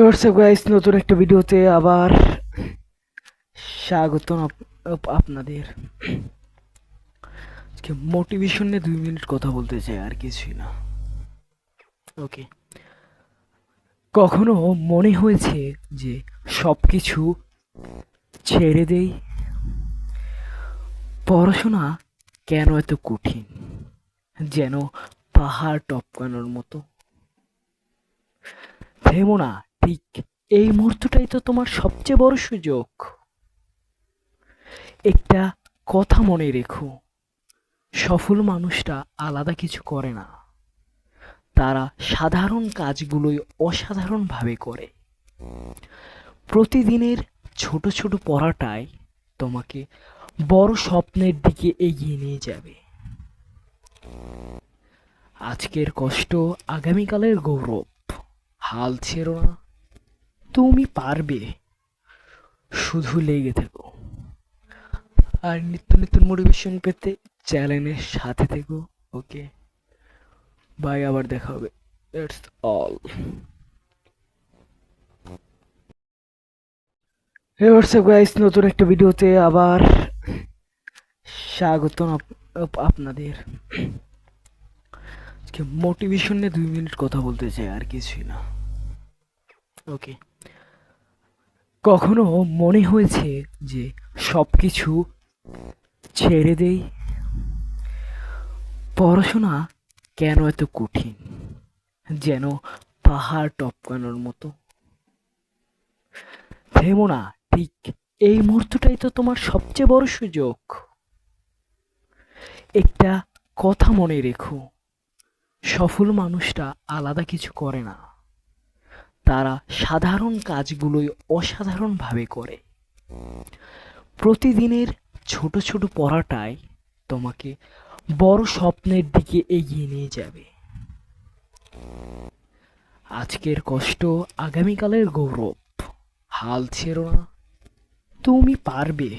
WhatsApp guys নতুন একটা ভিডিওতে আবার আপ- আপনাদের। আজকে মোটিভেশন নিয়ে দুই মিনিট কথা বলতে চাই, আর কিছুই না। ওকে কখনো মনে হয়েছে যে সব কিছু ছেড়ে দেই? পড়াশোনা কেন এত কঠিন? যেন পাহাড় টপকানোর মতো? ভেবো না ঠিক এই মুহূর্তটাই তো তোমার সবচেয়ে বড় সুযোগ। একটা কথা মনে রেখো। সফল মানুষটা আলাদা কিছু করে না। তারা সাধারণ কাজগুলোই অসাধারণভাবে করে। প্রতিদিনের ছোট ছোট পড়াটাই তোমাকে বড় স্বপ্নের দিকে এগিয়ে নিয়ে যাবে। আজকের কষ্ট আগামীকালের গৌরব, হাল ছেড়ো না। তুমি পারবে। শুধু লেগে থেকো। আর নিত্য নিত্য মোটিভেশন পেতে চ্যানেলের সাথে থেকো ওকে বাই আবার দেখা হবে। ইটস অল হোয়াটসঅ্যাপ গাইস নতুন একটা ভিডিওতে আবার আপ- আপনাদের। আজকে মোটিভেশন নিয়ে দুই মিনিট কথা বলতে চাই, আর কিছুই না। ওকে কখনো মনে হয়েছে যে সব কিছু ছেড়ে দেই? পড়াশোনা কেন এত কঠিন? যেন পাহাড় টপকানোর মতো। ভেবো না, ঠিক এই মুহূর্তটাই তো তোমার সবচেয়ে বড় সুযোগ। একটা কথা মনে রেখো, সফল মানুষটা আলাদা কিছু করে না। তারা সাধারণ কাজগুলোই অসাধারণভাবে করে। প্রতিদিনের ছোট ছোট পড়াটাই তোমাকে বড় স্বপ্নের দিকে এগিয়ে নিয়ে যাবে। আজকের কষ্ট আগামীকালের গৌরব, হাল ছেড়ো না, তুমি পারবে,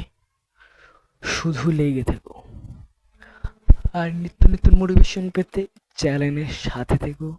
শুধু লেগে থেকো। আর নিত্য নিত্য মোটিভেশন পেতে চ্যানেলের সাথে থেকো।